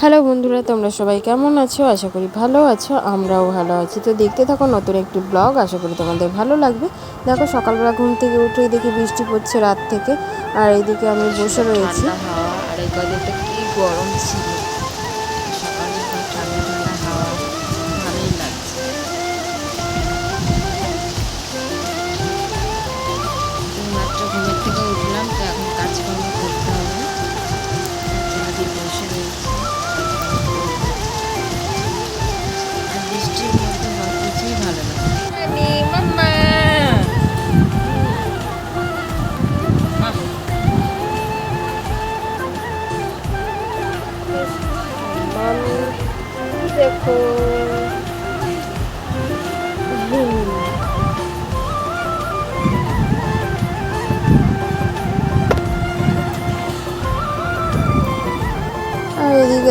Hello বন্ধুরা, তোমরা সবাই কেমন আছো? আশা করি ভালো আছো, আমরাও ভালো আছি। তো দেখতে থাকো নতুন একটি ব্লগ, আশা করি তোমাদের ভালো লাগবে। দেখো, সকালবেলা ঘুম থেকে উঠে দেখি বৃষ্টি পড়ছে রাত থেকে, আর এইদিকে আমি বসে রয়েছি। আর এই গরম ছিল।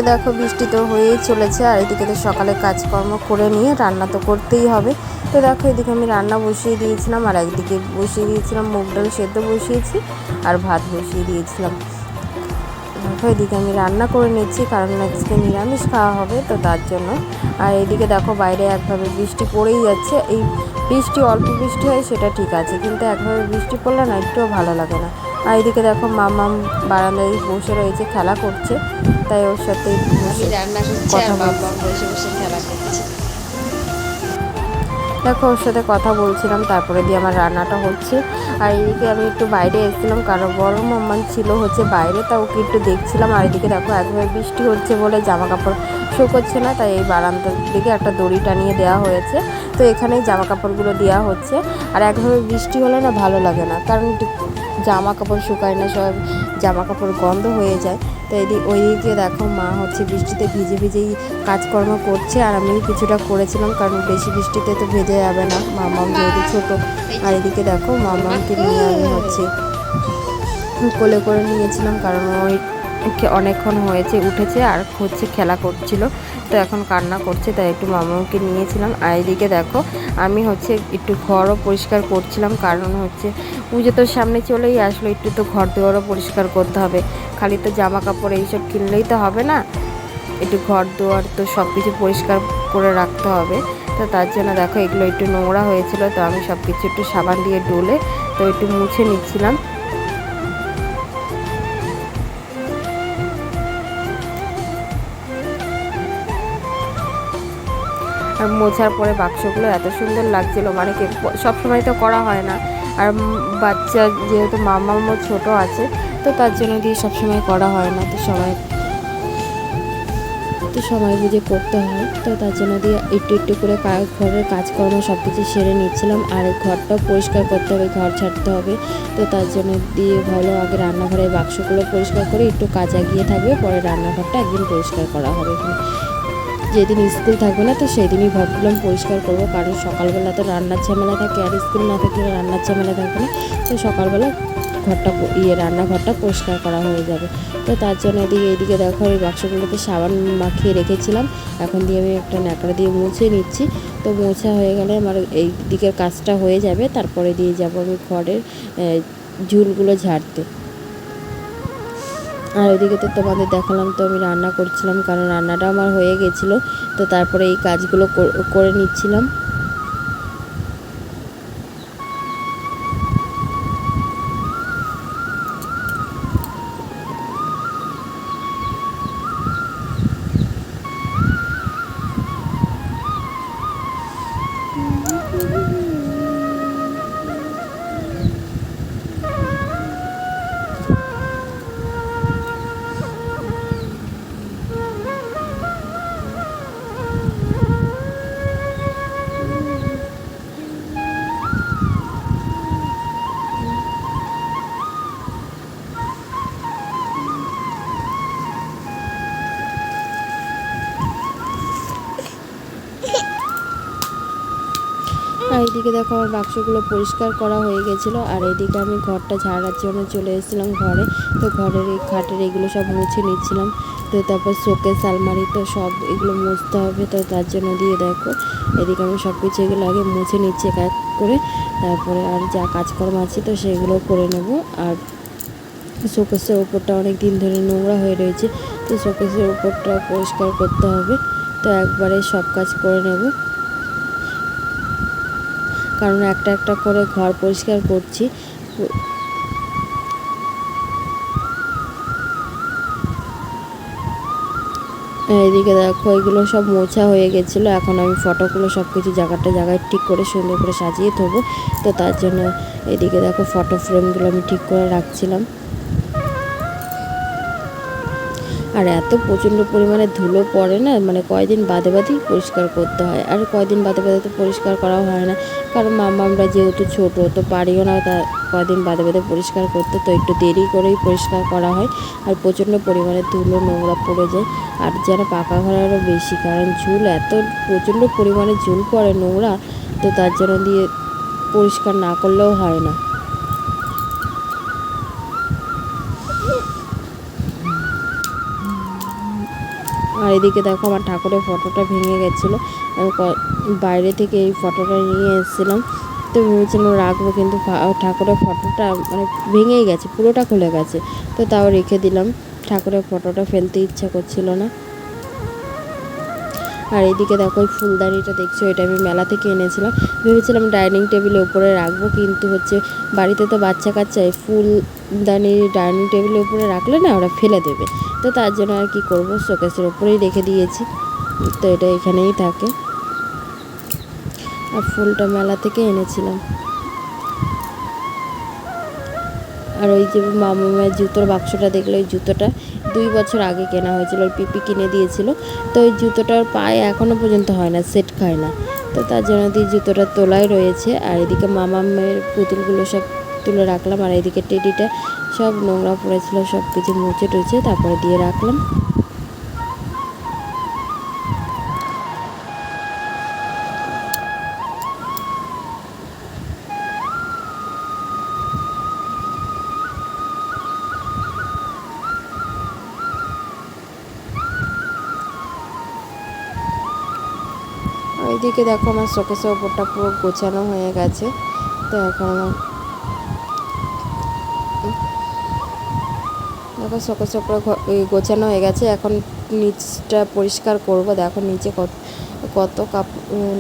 দেখো, বৃষ্টি তো হয়েই চলেছে। আর এদিকে তো সকালে কাজকর্ম করে নিয়ে রান্না তো করতেই হবে। তো দেখো, এদিকে আমি রান্না বসিয়ে দিয়েছিলাম, আর একদিকে বসিয়ে দিয়েছিলাম, মুগ ডাল সেদ্ধ বসিয়েছি, আর ভাত বসিয়ে দিয়েছিলাম। দেখো, এদিকে আমি রান্না করে নিচ্ছি, কারণ আজকে নিরামিষ খাওয়া হবে, তো তার জন্য। আর এদিকে দেখো, বাইরে একভাবে বৃষ্টি পড়েই যাচ্ছে। এই বৃষ্টি, অল্প বৃষ্টি হয়, সেটা ঠিক আছে, কিন্তু একভাবে বৃষ্টি পড়লে না, একটুও ভালো লাগে না। আর এদিকে দেখো, মামাম বারান্দায় বসে রয়েছে, খেলা করছে। তাই ওর সাথে দেখো ওর সাথে কথা বলছিলাম তারপরে দিয়ে আমার রান্নাটা হচ্ছে। আর এদিকে আমি একটু বাইরে এসেছিলাম কারণ বড় মাম্মান ছিল হচ্ছে বাইরে তা ওকে একটু দেখছিলাম। আর এদিকে দেখো একভাবে বৃষ্টি হচ্ছে বলে জামা কাপড় শুকোচ্ছে না তাই এই বারান্দার দিকে একটা দড়ি টানিয়ে দেওয়া হয়েছে। তো এখানেই জামা কাপড়গুলো দেওয়া হচ্ছে। আর একভাবে বৃষ্টি হলে না ভালো লাগে না কারণ জামা কাপড় শুকায় না সব জামা কাপড় গন্ধ হয়ে যায়। তো এদিক ওইদিকে দেখো মা হচ্ছে বৃষ্টিতে ভিজে ভিজেই কাজকর্ম করছে আর আমি কিছুটা করেছিলাম কারণ বেশি বৃষ্টিতে তো ভেজে যাবে না। মামাম যেহেতু ছোটো, আর এদিকে দেখো মামামকে নিয়ে আমি হচ্ছে কোলে করে নিয়েছিলাম কারণ ওই অনেকক্ষণ হয়েছে, উঠেছে আর হচ্ছে খেলা করছিল। তো এখন কান্না করছে, তাই একটু মামাকে নিয়েছিলাম। আর এদিকে দেখো, আমি হচ্ছে একটু ঘরও পরিষ্কার করছিলাম, কারণ হচ্ছে পুজো তো সামনে চলেই আসলো, একটু তো ঘর দুয়ারও পরিষ্কার করতে হবে। খালি তো জামা কাপড় এইসব কিনলেই তো হবে না। একটু ঘর দুয়ার তো সব কিছু পরিষ্কার করে রাখতে হবে। তো তার জন্য দেখো, এগুলো একটু নোংরা হয়েছিল, তো আমি সব কিছু একটু সাবান দিয়ে ডলে তো একটু মুছে নিচ্ছিলাম। মোছার পরে বাক্সগুলো এত সুন্দর লাগছিল। মানে কি সবসময় তো করা হয় না। আর বাচ্চা যেহেতু মামা মামামও ছোটো আছে, তো তার জন্য দিয়ে সবসময় করা হয় না। তো সময় তো সময় বুঝে করতে হয়। তো তার জন্য দিয়ে একটু একটু করে ঘরের কাজকর্ম সব কিছু সেরে নিচ্ছিলাম। আর ঘরটাও পরিষ্কার করতে হবে, ঘর ছাড়তে হবে। তো তার জন্য দিয়ে ভালো আগে রান্নাঘরের বাক্সগুলো পরিষ্কার করে একটু কাজা গিয়ে থাকবে, পরে রান্নাঘরটা একদিন পরিষ্কার করা হবে। যেদিন স্কুল থাকবে না, তো সেই সেদিনই ভাবলাম পরিষ্কার করব। কারণ সকালবেলা তো রান্নার ঝামেলা থাকে আর স্কুল না থাকলে রান্নার ঝামেলা থাকবে না। তো সকালবেলা ঘরটা ইয়ে রান্নাঘরটা পরিষ্কার করা হয়ে যাবে। তো তার জন্য এদিকে এইদিকে দেখো এই বাক্সগুলোতে সাবান মাখিয়ে রেখেছিলাম। এখন দিয়ে আমি একটা ন্যাকড়া দিয়ে মুছে নিচ্ছি। তো মোছা হয়ে গেলে আমার এই দিকের কাজটা হয়ে যাবে। তারপরে দিয়ে যাব আমি ঘরের ঝুলগুলো ঝাড়তে। আর ওইদিকে তো তোমাদের দেখালাম, তো আমি রান্না করছিলাম, কারণ রান্নাটা আমার হয়ে গেছিল, তো তারপরে এই কাজগুলো কর- নিচ্ছিলাম। আর এইদিকে দেখো আমার বাক্সগুলো পরিষ্কার করা হয়ে গেছিল, আর এদিকে আমি ঘরটা ঝাড়ার জন্য চলে এসেছিলাম ঘরে। তো ঘরের এই খাটের এগুলো সব মুছে নিচ্ছিলাম। তো তারপর শোকেস, আলমারি তো সব এগুলো মুছতে হবে, তো তার জন্য দিয়ে দেখো, এদিকে আমি সব কিছু এগুলো আগে মুছে নিচ্ছি এক এক করে। তারপরে আর যা কাজকর্ম আছে তো সেগুলো করে নেব। আর শোকেসের ওপরটা অনেক দিন ধরে নোংরা হয়ে রয়েছে, তো শোকেসের ওপরটা পরিষ্কার করতে হবে। তো একবারে সব কাজ করে নেব। কারণ একটা একটা করে ঘর পরিষ্কার করছি। এইদিকে দেখো, এগুলো সব মোছা হয়ে গেছিল। এখন আমি ফটোগুলো সব কিছু জায়গাটা জায়গায় ঠিক করে সুন্দর করে সাজিয়ে থবো তো তার জন্য এদিকে দেখো ফটো ফ্রেমগুলো আমি ঠিক করে রাখছিলাম। আর এত প্রচণ্ড পরিমাণে ধুলো পড়ে না মানে কয়দিন বাদে বাদেই পরিষ্কার করতে হয়। আর কয়দিন বাদে বাদে তো পরিষ্কার করাও হয় না। কারণ মামা আমরা যেহেতু ছোটো, তো পারিও না তা কয়দিন বাদে বাদে পরিষ্কার করতে, তো একটু দেরি করেই পরিষ্কার করা হয়। আর প্রচণ্ড পরিমাণে ধুলো, নোংরা পড়ে যায়। আর যেন পাকা ঘর আরও বেশি, কারণ ঝুল এত প্রচণ্ড পরিমাণে ঝুল পড়ে নোংরা, তো তার জন্য দিয়ে পরিষ্কার না করলেও হয় না। আর এদিকে দেখো আমার ঠাকুরের ফটোটা ভেঙে গেছিল। বাইরে থেকে এই ফটোটা নিয়ে এসেছিলাম। তো ভেবেছিলাম রাখব, কিন্তু ঠাকুরের ফটোটা মানে ভেঙেই গেছে, পুরোটা খুলে গেছে। তো তাও রেখে দিলাম। ঠাকুরের ফটোটা ফেলতে ইচ্ছা করছিল না। আর এদিকে দেখো ওই ফুলদানিটা দেখছ, এটা আমি মেলা থেকে এনেছিলাম। ভেবেছিলাম ডাইনিং টেবিলের উপরে রাখব, কিন্তু হচ্ছে বাড়িতে তো বাচ্চা কাচ্চা, এই ফুলদানি ডাইনিং টেবিলের উপরে রাখলে না ওরা ফেলে দেবে। তো তার জন্য আর কি করব, শোকেসের উপরেই রেখে দিয়েছি। তো এটা এখানেই থাকে। আর ফুলটা মেলা থেকে এনেছিলাম। আর ওই যে মামা মায়ের জুতোর বাক্সটা, দেখলে ওই জুতোটা? দুই বছর আগে কেনা হয়েছিল ওর পিপি কিনে দিয়েছিল। তো ওই জুতোটার পায়ে এখনও পর্যন্ত হয় না, সেট খায় না। তো তার জন্য দিয়ে জুতোটা তোলাই রয়েছে। আর এদিকে মামা মায়ের পুতুলগুলো সব তুলে রাখলাম, আর এদিকে টেডিটা সব নোংরা পড়েছিল সব কিছু মুছে টুছে তারপরে দিয়ে রাখলাম। এদিকে দেখো আমার শোকেসের ওপরটা পুরো গোছানো হয়ে গেছে। তো এখন দেখো শোকেসের ওপরে গোছানো হয়ে গেছে। এখন নিচটা পরিষ্কার করব। দেখো নিচে কত কত কাপ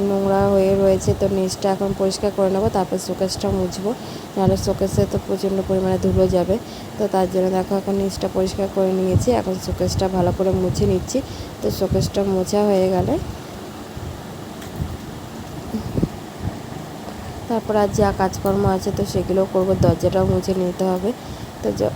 নোংরা হয়ে রয়েছে। তো নিচটা এখন পরিষ্কার করে নেব। তারপর শোকেসটা মুছবো। নাহলে শোকেসে তো প্রচণ্ড পরিমাণে ধুলো যাবে। তো তার জন্য দেখো এখন নিচটা পরিষ্কার করে নিয়েছি। এখন শোকেসটা ভালো করে মুছে নিচ্ছি। তো শোকেসটা মোছা হয়ে গেলে তারপর আর যা কাজকর্ম আছে তো সেগুলো করব দরজাটাও মুছে নিতে হবে। তো য-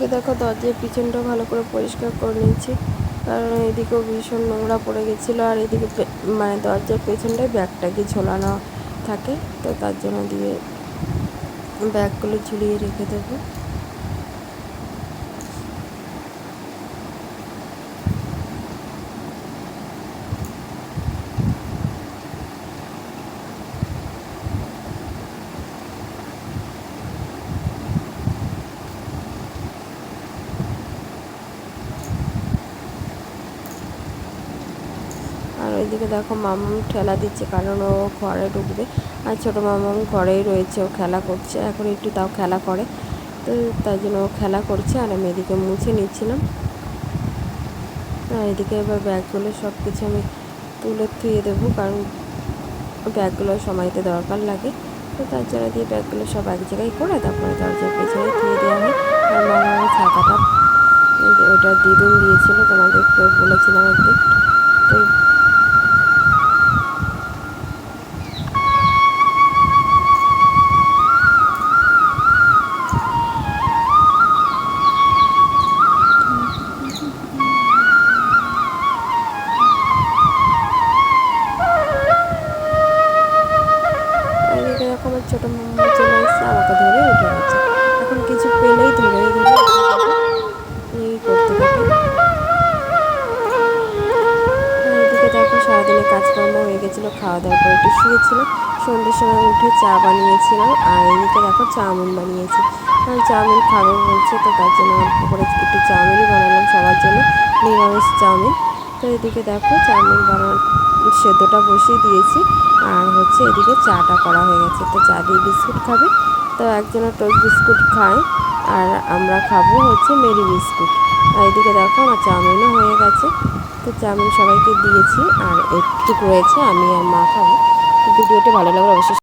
এদিকে দেখো দরজার পিছনটা ভালো করে পরিষ্কার করে নিয়েছি। কারণ এদিকেও ভীষণ নোংরা পড়ে গেছিল আর এদিকে মানে দরজার পেছনটায় ব্যাগটাকে ঝোলানো থাকে। তো তার জন্য দিয়ে ব্যাগগুলো ঝুলিয়ে রেখে দেবো। ওইদিকে দেখো মামাম ঠেলা দিচ্ছে কারণ ও ঘরে ঢুকবে। আর ছোটো মামাম ঘরেই রয়েছে, ও খেলা করছে। এখন একটু তাও খেলা করে। তো তাই জন্য ও খেলা করছে আর আমি এদিকে মুছে নিচ্ছিলাম। এদিকে এবার ব্যাগগুলো সব কিছু আমি তুলে থুয়ে দেবো কারণ ব্যাগগুলো সময়তে দরকার লাগে। তো তার জন্য দিয়ে ব্যাগগুলো সব এক জায়গায় করে তারপরে দরজার পেছনে থুয়ে দেওয়া হয় আর মামার ছাতাটা ওটা দিদুন দিয়েছিল তোমাদেরকে বলেছিলাম একদিন। তো সন্ধ্যের সময় উঠে চা বানিয়েছিলাম আর এদিকে দেখো চাউমিন বানিয়েছি। কারণ চাউমিন খাবে বলছে, তো তার জন্য অল্প করে একটু চাউমিনই বানালাম সবার জন্য, নিরামিষ চাউমিন। তো এদিকে দেখো চাউমিন বানানোর সেদ্ধটা বসিয়ে দিয়েছি আর হচ্ছে এদিকে চাটা করা হয়ে গেছে। তো চা দিয়ে বিস্কুট খাবে। তো একজনের টোস্ট বিস্কুট খায় আর আমরা খাব হচ্ছে মেরি বিস্কুট। আর এদিকে দেখো আমার চাউমিনও হয়ে গেছে। তো চাউমিন সবাইকে দিয়েছি আর একটু রয়েছে, আমি আর মা খাব। ভিডিওটি ভালো লাগলে অবশ্যই